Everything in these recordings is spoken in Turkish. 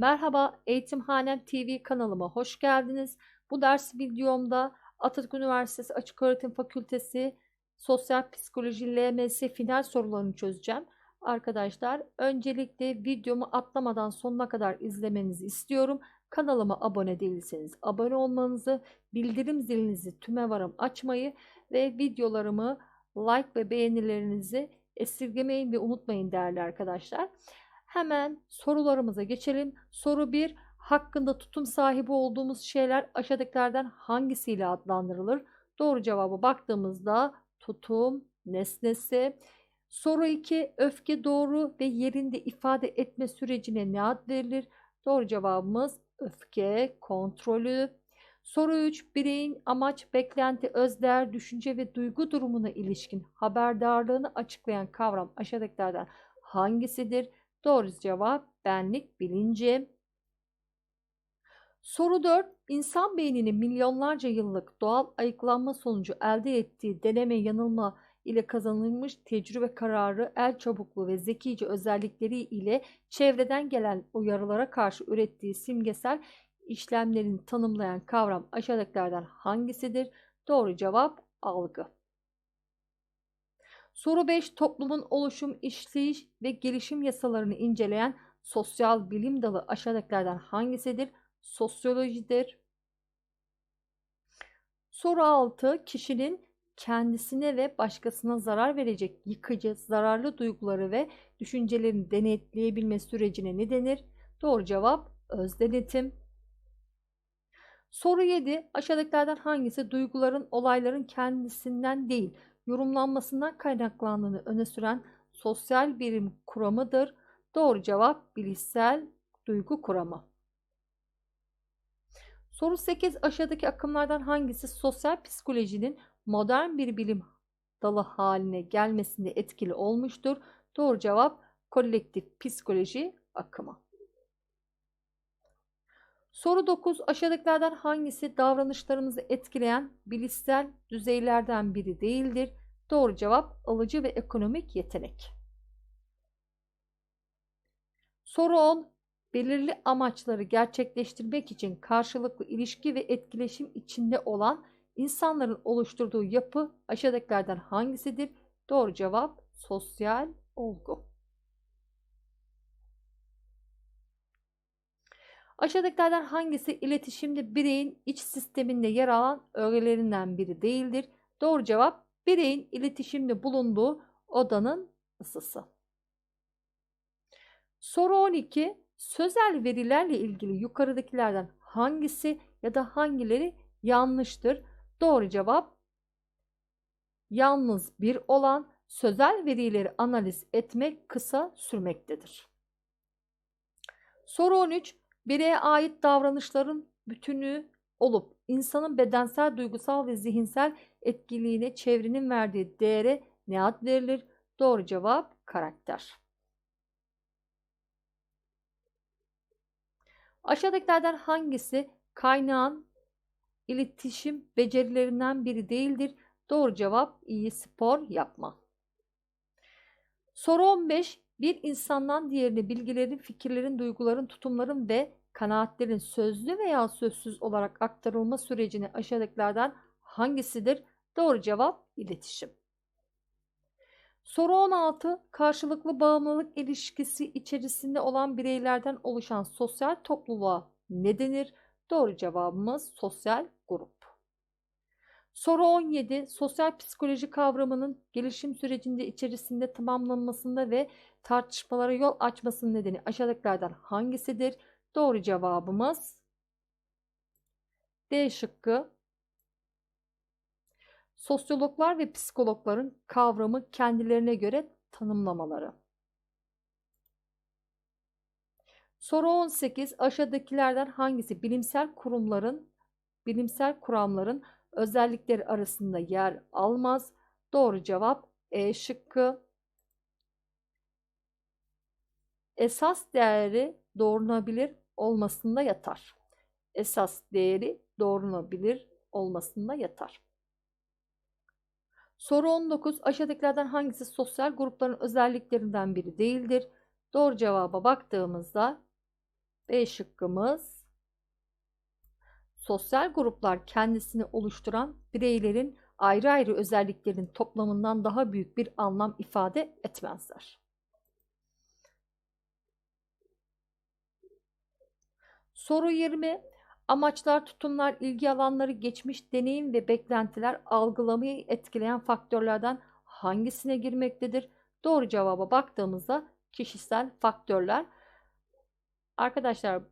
Merhaba, Eğitimhanem TV kanalıma hoş geldiniz. Bu ders videomda Atatürk Üniversitesi Açıköğretim Fakültesi Sosyal Psikoloji LMS final sorularını çözeceğim. Arkadaşlar, öncelikle videomu atlamadan sonuna kadar izlemenizi istiyorum. Kanalıma abone değilseniz abone olmanızı, bildirim zilinizi tüme varım açmayı ve videolarımı like ve beğenilerinizi esirgemeyin ve unutmayın değerli arkadaşlar. Hemen sorularımıza geçelim. Soru 1. Hakkında tutum sahibi olduğumuz şeyler aşağıdakilerden hangisiyle adlandırılır? Doğru cevaba baktığımızda tutum nesnesi. Soru 2. Öfke doğru ve yerinde ifade etme sürecine ne ad verilir? Doğru cevabımız öfke kontrolü. Soru 3. Bireyin amaç, beklenti, özdeğer, düşünce ve duygu durumuna ilişkin haberdarlığını açıklayan kavram aşağıdakilerden hangisidir? Doğru cevap benlik bilinci. Soru 4. İnsan beyninin milyonlarca yıllık doğal ayıklanma sonucu elde ettiği deneme yanılma ile kazanılmış tecrübe kararı, el çabukluğu ve zekice özellikleri ile çevreden gelen uyarılara karşı ürettiği simgesel işlemlerini tanımlayan kavram aşağıdakilerden hangisidir? Doğru cevap algı. Soru 5. Toplumun oluşum, işleyiş ve gelişim yasalarını inceleyen sosyal bilim dalı aşağıdakilerden hangisidir? Sosyolojidir. Soru 6. Kişinin kendisine ve başkasına zarar verecek yıkıcı, zararlı duyguları ve düşüncelerini denetleyebilme sürecine ne denir? Doğru cevap öz denetim. Soru 7. Aşağıdakilerden hangisi duyguların, olayların kendisinden değil, yorumlanmasından kaynaklandığını öne süren sosyal birim kuramıdır. Doğru cevap bilişsel duygu kuramı. Soru 8 aşağıdaki akımlardan hangisi sosyal psikolojinin modern bir bilim dalı haline gelmesinde etkili olmuştur? Doğru cevap kolektif psikoloji akımı. Soru 9. Aşağıdakilerden hangisi davranışlarımızı etkileyen bilişsel düzeylerden biri değildir? Doğru cevap alıcı ve ekonomik yetenek. Soru 10. Belirli amaçları gerçekleştirmek için karşılıklı ilişki ve etkileşim içinde olan insanların oluşturduğu yapı aşağıdakilerden hangisidir? Doğru cevap sosyal olgu. Aşağıdakilerden hangisi iletişimde bireyin iç sisteminde yer alan öğelerinden biri değildir? Doğru cevap bireyin iletişimde bulunduğu odanın ısısı. Soru 12. Sözel verilerle ilgili yukarıdakilerden hangisi ya da hangileri yanlıştır? Doğru cevap yalnız bir olan sözel verileri analiz etmek kısa sürmektedir. Soru 13. Bireye ait davranışların bütünü olup insanın bedensel, duygusal ve zihinsel etkiliğine çevrenin verdiği değere ne ad verilir? Doğru cevap karakter. Aşağıdakilerden hangisi kaynağın iletişim becerilerinden biri değildir? Doğru cevap iyi spor yapma. Soru 15. Bir insandan diğerine bilgilerin, fikirlerin, duyguların, tutumların ve kanaatlerin sözlü veya sözsüz olarak aktarılma sürecini aşağıdakilerden hangisidir? Doğru cevap iletişim. Soru 16. Karşılıklı bağımlılık ilişkisi içerisinde olan bireylerden oluşan sosyal topluluğa ne denir? Doğru cevabımız sosyal grup. Soru 17. Sosyal psikoloji kavramının gelişim sürecinde içerisinde tamamlanmasında ve tartışmalara yol açmasının nedeni aşağıdakilerden hangisidir? Doğru cevabımız D şıkkı. Sosyologlar ve psikologların kavramı kendilerine göre tanımlamaları. Soru 18. Aşağıdakilerden hangisi bilimsel kurumların bilimsel kuramların özellikleri arasında yer almaz? Doğru cevap E şıkkı. Esas değeri doğrunabilir olmasında yatar. Esas değeri doğrunabilir olmasında yatar. Soru 19. Aşağıdakilerden hangisi sosyal grupların özelliklerinden biri değildir? Doğru cevaba baktığımızda B şıkkımız sosyal gruplar kendisini oluşturan bireylerin ayrı ayrı özelliklerin toplamından daha büyük bir anlam ifade etmezler. Soru 20. Amaçlar, tutumlar, ilgi alanları, geçmiş deneyim ve beklentiler algılamayı etkileyen faktörlerden hangisine girmektedir? Doğru cevaba baktığımızda kişisel faktörler. Arkadaşlar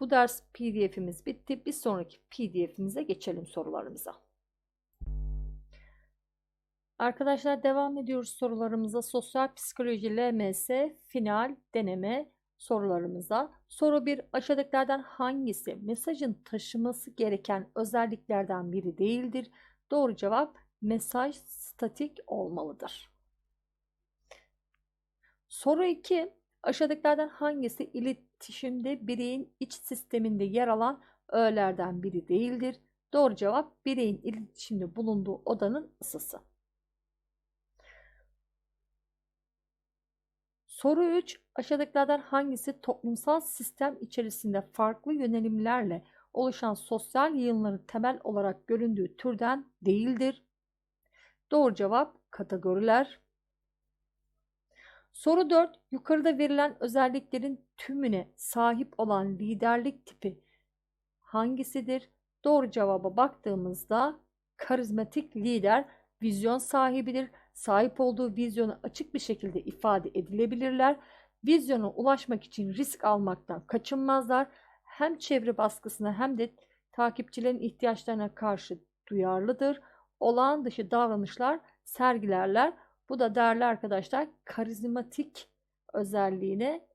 bu ders pdf'imiz bitti. Bir sonraki pdf'imize geçelim sorularımıza. Arkadaşlar devam ediyoruz sorularımıza. Sosyal psikoloji LMS final deneme sorularımıza. Soru 1. Aşağıdakilerden hangisi mesajın taşıması gereken özelliklerden biri değildir? Doğru cevap mesaj statik olmalıdır. Soru 2. Aşağıdakilerden hangisi iletişimde bireyin iç sisteminde yer alan öğelerden biri değildir? Doğru cevap bireyin iletişimde bulunduğu odanın ısısı. Soru 3. Aşağıdakilerden hangisi toplumsal sistem içerisinde farklı yönelimlerle oluşan sosyal yığınların temel olarak göründüğü türden değildir? Doğru cevap kategoriler. Soru 4. Yukarıda verilen özelliklerin tümüne sahip olan liderlik tipi hangisidir? Doğru cevaba baktığımızda karizmatik lider vizyon sahibidir. Sahip olduğu vizyonu açık bir şekilde ifade edilebilirler. Vizyona ulaşmak için risk almaktan kaçınmazlar. Hem çevre baskısına hem de takipçilerin ihtiyaçlarına karşı duyarlıdır. Olağan dışı davranışlar sergilerler. Bu da değerli arkadaşlar karizmatik özelliğine,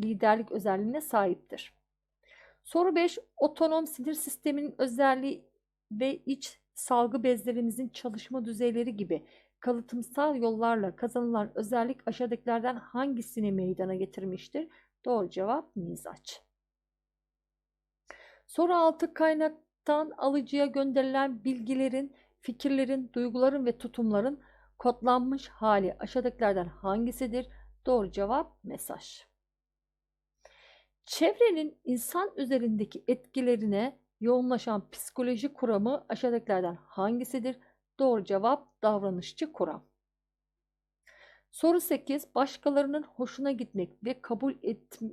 liderlik özelliğine sahiptir. Soru 5. Otonom sinir sisteminin özelliği ve iç salgı bezlerimizin çalışma düzeyleri gibi kalıtımsal yollarla kazanılan özellik aşağıdakilerden hangisini meydana getirmiştir? Doğru cevap mizaç. Soru 6 kaynaktan alıcıya gönderilen bilgilerin, fikirlerin, duyguların ve tutumların kodlanmış hali aşağıdakilerden hangisidir? Doğru cevap mesaj. Çevrenin insan üzerindeki etkilerine yoğunlaşan psikoloji kuramı aşağıdakilerden hangisidir? Doğru cevap davranışçı kuram. Soru 8. Başkalarının hoşuna gitmek ve kabul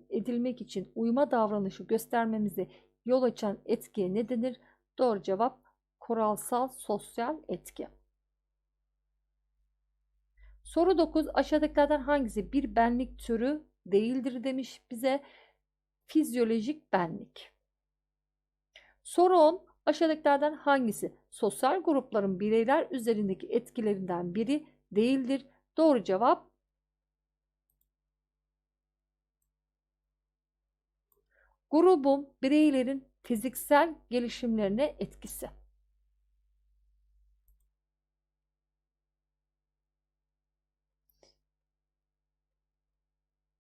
edilmek için uyma davranışı göstermemize yol açan etkiye ne denir? Doğru cevap kuralsal sosyal etki. Soru 9. Aşağıdakilerden hangisi bir benlik türü değildir demiş bize. Fizyolojik benlik. Soru 10. Aşağıdakilerden hangisi sosyal grupların bireyler üzerindeki etkilerinden biri değildir? Doğru cevap grubun bireylerin fiziksel gelişimlerine etkisi.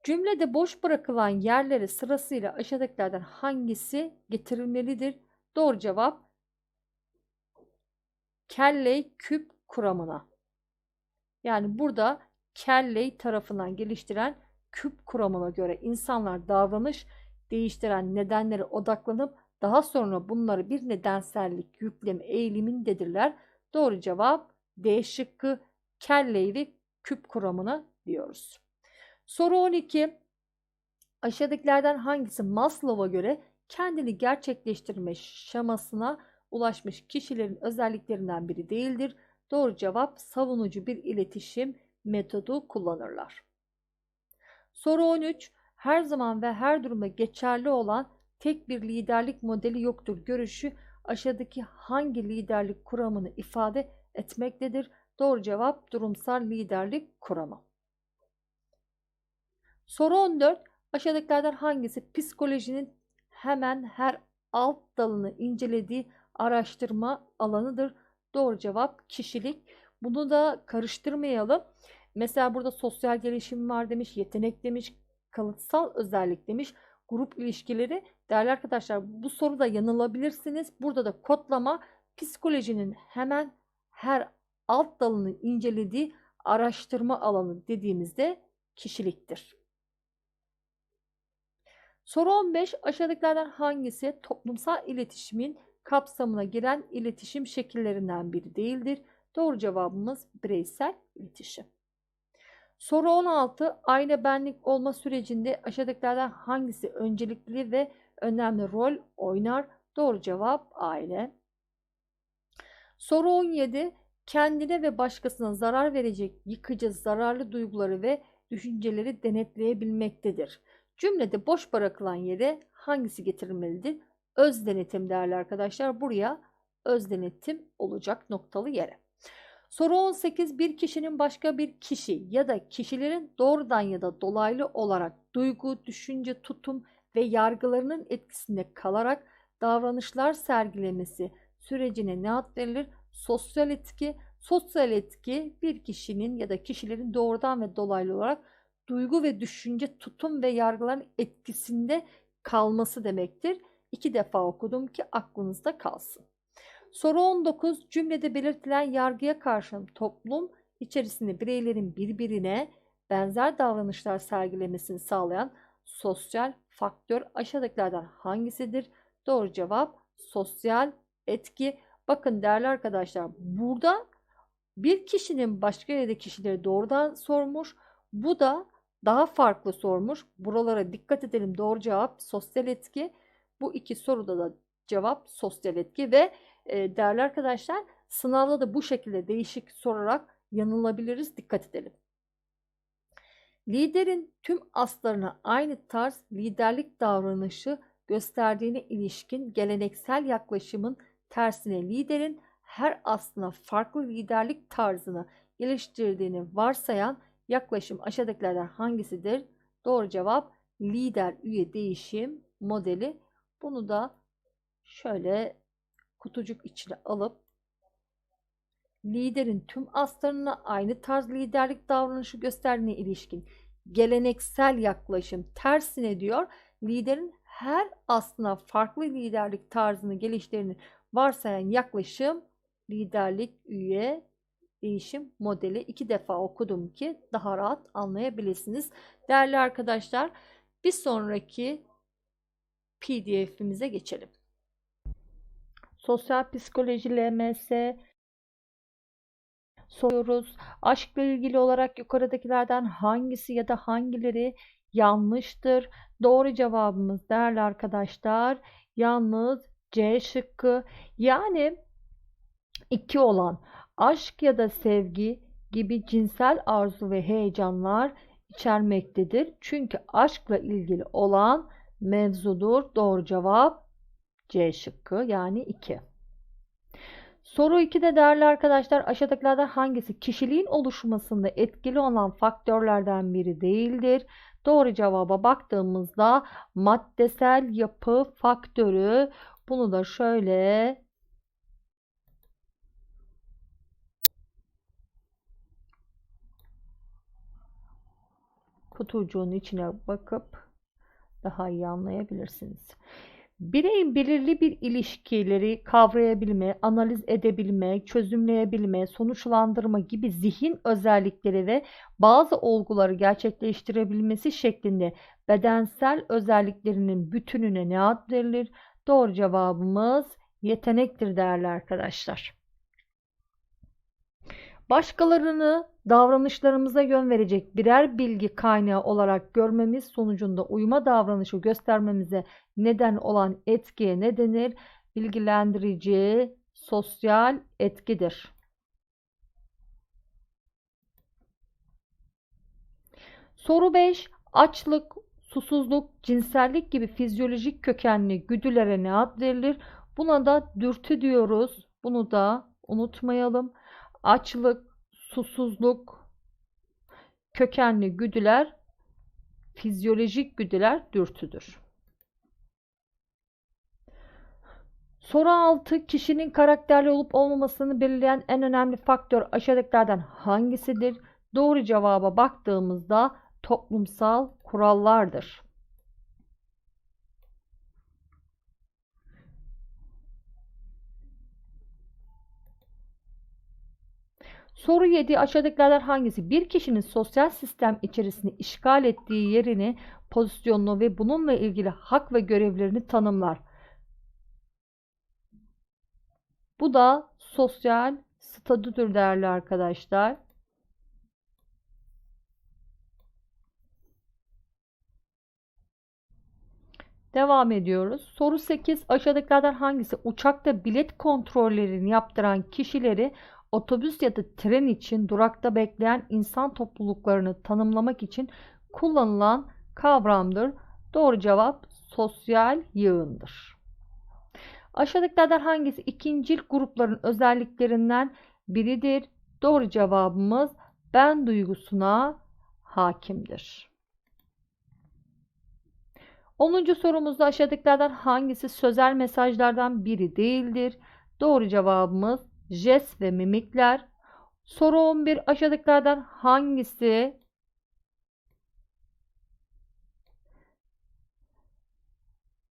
Cümlede boş bırakılan yerlere sırasıyla aşağıdakilerden hangisi getirilmelidir? Doğru cevap Kelley küp kuramına. Yani burada Kelley tarafından geliştiren küp kuramına göre insanlar davranış değiştiren nedenlere odaklanıp daha sonra bunları bir nedensellik yükleme eğilimindedirler. Doğru cevap D şıkkı Kelley ve küp kuramına diyoruz. Soru 12. Aşağıdakilerden hangisi Maslow'a göre kendini gerçekleştirme şamasına ulaşmış kişilerin özelliklerinden biri değildir. Doğru cevap savunucu bir iletişim metodu kullanırlar. Soru 13. Her zaman ve her durumda geçerli olan tek bir liderlik modeli yoktur görüşü aşağıdaki hangi liderlik kuramını ifade etmektedir? Doğru cevap durumsal liderlik kuramı. Soru 14. Aşağıdakilerden hangisi psikolojinin hemen her alt dalını incelediği araştırma alanıdır. Doğru cevap kişilik. Bunu da karıştırmayalım. Mesela burada sosyal gelişim var demiş, yetenek demiş, kalıtsal özellik demiş, grup ilişkileri. Değerli arkadaşlar bu soruda yanılabilirsiniz. Burada da kodlama psikolojinin hemen her alt dalını incelediği araştırma alanı dediğimizde kişiliktir. Soru 15. Aşağıdakilerden hangisi toplumsal iletişimin kapsamına giren iletişim şekillerinden biri değildir? Doğru cevabımız bireysel iletişim. Soru 16. Aynı benlik olma sürecinde aşağıdakilerden hangisi öncelikli ve önemli rol oynar? Doğru cevap aile. Soru 17. Kendine ve başkasına zarar verecek yıkıcı, zararlı duyguları ve düşünceleri denetleyebilmektedir. Cümlede boş bırakılan yere hangisi getirilmelidir? Öz denetim değerli arkadaşlar. Buraya öz denetim olacak noktalı yere. Soru 18 bir kişinin başka bir kişi ya da kişilerin doğrudan ya da dolaylı olarak duygu, düşünce, tutum ve yargılarının etkisinde kalarak davranışlar sergilemesi sürecine ne ad verilir? Sosyal etki. Sosyal etki bir kişinin ya da kişilerin doğrudan ve dolaylı olarak duygu ve düşünce, tutum ve yargıların etkisinde kalması demektir. İki defa okudum ki aklınızda kalsın. Soru 19 cümlede belirtilen yargıya karşın toplum içerisinde bireylerin birbirine benzer davranışlar sergilemesini sağlayan sosyal faktör aşağıdakilerden hangisidir? Doğru cevap sosyal etki. Bakın değerli arkadaşlar burada bir kişinin başka yerde kişileri doğrudan sormuş. Bu da daha farklı sormuş. Buralara dikkat edelim. Doğru cevap sosyal etki. Bu iki soruda da cevap sosyal etki ve e, değerli arkadaşlar sınavda da bu şekilde değişik sorarak yanılabiliriz. Dikkat edelim. Liderin tüm aslarına aynı tarz liderlik davranışı gösterdiğine ilişkin geleneksel yaklaşımın tersine liderin her aslına farklı liderlik tarzını geliştirdiğini varsayan yaklaşım aşağıdakilerden hangisidir? Doğru cevap lider üye değişim modeli. Bunu da şöyle kutucuk içine alıp liderin tüm aslarına aynı tarz liderlik davranışı gösterdiğine ilişkin geleneksel yaklaşım tersine diyor. Liderin her aslına farklı liderlik tarzını geliştirdiğini varsayan yaklaşım liderlik üye değişim modeli iki defa okudum ki daha rahat anlayabilirsiniz. Değerli arkadaşlar bir sonraki pdf'imize geçelim. Sosyal psikoloji LMS soruyoruz. Aşkla ilgili olarak yukarıdakilerden hangisi ya da hangileri yanlıştır? Doğru cevabımız değerli arkadaşlar yalnız C şıkkı. Yani iki olan aşk ya da sevgi gibi cinsel arzu ve heyecanlar içermektedir. Çünkü aşkla ilgili olan mevzudur. Doğru cevap C şıkkı yani 2. Soru 2'de değerli arkadaşlar aşağıdakilerden hangisi kişiliğin oluşmasında etkili olan faktörlerden biri değildir? Doğru cevaba baktığımızda maddesel yapı faktörü bunu da şöyle kutucuğun içine bakıp daha iyi anlayabilirsiniz. Bireyin belirli bir ilişkileri kavrayabilme, analiz edebilme, çözümleyebilme, sonuçlandırma gibi zihin özellikleri ve bazı olguları gerçekleştirebilmesi şeklinde bedensel özelliklerinin bütününe ne ad verilir? Doğru cevabımız yetenektir değerli arkadaşlar. Başkalarını davranışlarımıza yön verecek birer bilgi kaynağı olarak görmemiz sonucunda uyuma davranışı göstermemize neden olan etkiye ne denir? Bilgilendirici sosyal etkidir. Soru 5. Açlık, susuzluk, cinsellik gibi fizyolojik kökenli güdülere ne ad verilir? Buna da dürtü diyoruz. Bunu da unutmayalım açlık, susuzluk, kökenli güdüler, fizyolojik güdüler dürtüdür. Soru 6. Kişinin karakterli olup olmamasını belirleyen en önemli faktör aşağıdakilerden hangisidir? Doğru cevaba baktığımızda toplumsal kurallardır. Soru 7 aşağıdakilerden hangisi bir kişinin sosyal sistem içerisinde işgal ettiği yerini pozisyonunu ve bununla ilgili hak ve görevlerini tanımlar. Bu da sosyal statüdür değerli arkadaşlar. Devam ediyoruz. Soru 8. Aşağıdakilerden hangisi uçakta bilet kontrollerini yaptıran kişileri otobüs ya da tren için durakta bekleyen insan topluluklarını tanımlamak için kullanılan kavramdır? Doğru cevap sosyal yığındır. Aşağıdakilerden hangisi ikincil grupların özelliklerinden biridir? Doğru cevabımız ben duygusuna hakimdir. 10. sorumuzda aşağıdakilerden hangisi sözel mesajlardan biri değildir? Doğru cevabımız jest ve mimikler. Soru 11 aşağıdakilerden hangisi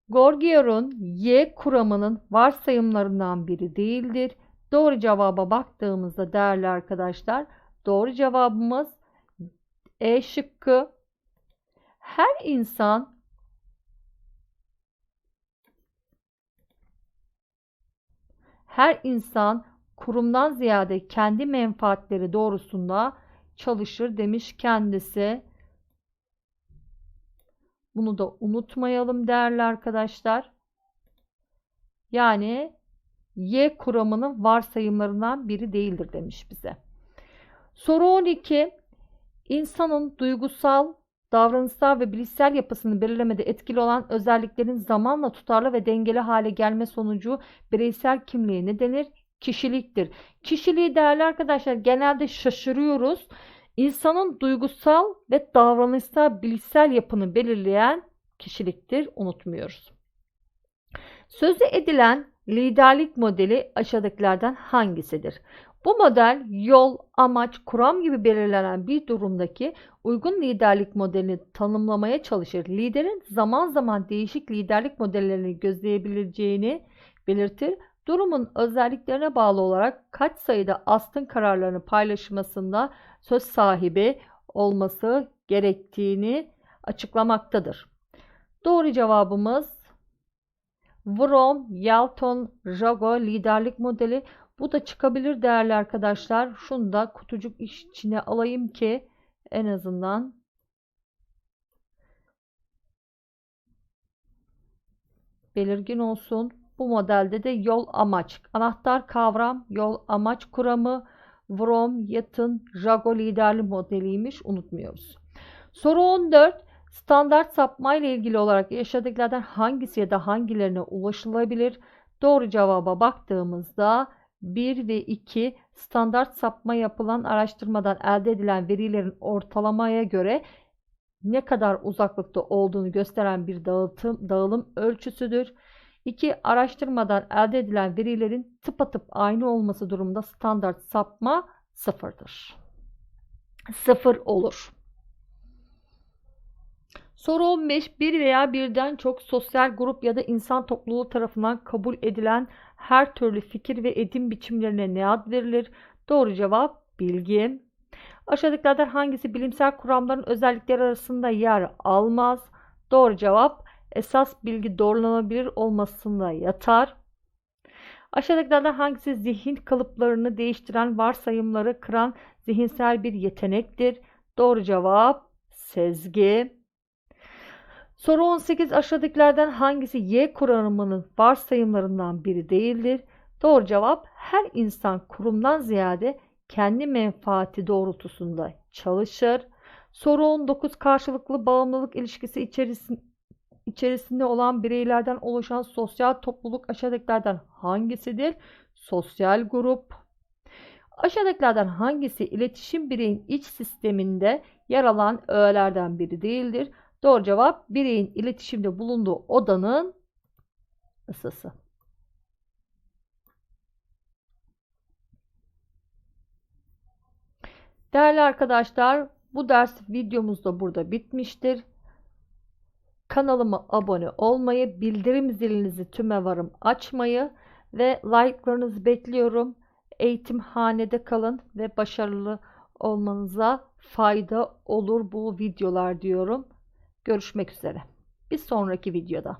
Gorgier'un Y kuramının varsayımlarından biri değildir. Doğru cevaba baktığımızda değerli arkadaşlar doğru cevabımız E şıkkı. Her insan her insan kurumdan ziyade kendi menfaatleri doğrusunda çalışır demiş kendisi. Bunu da unutmayalım değerli arkadaşlar. Yani Y kuramının varsayımlarından biri değildir demiş bize. Soru 12. İnsanın duygusal, davranışsal ve bilişsel yapısını belirlemede etkili olan özelliklerin zamanla tutarlı ve dengeli hale gelme sonucu bireysel kimliğe ne denir? Kişiliktir. Kişiliği değerli arkadaşlar genelde şaşırıyoruz. İnsanın duygusal ve davranışsal bilişsel yapını belirleyen kişiliktir. Unutmuyoruz. Sözü edilen liderlik modeli aşağıdakilerden hangisidir? Bu model yol, amaç, kuram gibi belirlenen bir durumdaki uygun liderlik modelini tanımlamaya çalışır. Liderin zaman zaman değişik liderlik modellerini gözleyebileceğini belirtir. Durumun özelliklerine bağlı olarak kaç sayıda astın kararlarını paylaşmasında söz sahibi olması gerektiğini açıklamaktadır. Doğru cevabımız Vroom, Yalton, Jago liderlik modeli. Bu da çıkabilir değerli arkadaşlar. Şunu da kutucuk içine alayım ki en azından belirgin olsun. Bu modelde de yol amaç, anahtar kavram, yol amaç kuramı, Vroom, Yatın, Jago liderli modeliymiş. Unutmuyoruz. Soru 14. Standart sapma ile ilgili olarak yaşadıklardan hangisi ya da hangilerine ulaşılabilir? Doğru cevaba baktığımızda 1 ve 2 standart sapma yapılan araştırmadan elde edilen verilerin ortalamaya göre ne kadar uzaklıkta olduğunu gösteren bir dağıtım, dağılım ölçüsüdür. 2. Araştırmadan elde edilen verilerin tıpatıp aynı olması durumunda standart sapma sıfırdır. Sıfır olur. Soru 15. Bir veya birden çok sosyal grup ya da insan topluluğu tarafından kabul edilen her türlü fikir ve edim biçimlerine ne ad verilir? Doğru cevap bilgi. Aşağıdakilerden hangisi bilimsel kuramların özellikleri arasında yer almaz? Doğru cevap esas bilgi doğrulanabilir olmasında yatar. Aşağıdakilerden hangisi zihin kalıplarını değiştiren varsayımları kıran zihinsel bir yetenektir? Doğru cevap sezgi. Soru 18 aşağıdakilerden hangisi Y kuramının varsayımlarından biri değildir? Doğru cevap her insan kurumdan ziyade kendi menfaati doğrultusunda çalışır. Soru 19 karşılıklı bağımlılık ilişkisi içerisinde içerisinde olan bireylerden oluşan sosyal topluluk aşağıdakilerden hangisidir? Sosyal grup. Aşağıdakilerden hangisi iletişim bireyin iç sisteminde yer alan öğelerden biri değildir? Doğru cevap bireyin iletişimde bulunduğu odanın ısısı. Değerli arkadaşlar bu ders videomuz da burada bitmiştir. Kanalıma abone olmayı, bildirim zilinizi tüme varım açmayı ve like'larınızı bekliyorum. Eğitimhanede kalın ve başarılı olmanıza fayda olur bu videolar diyorum. Görüşmek üzere. Bir sonraki videoda.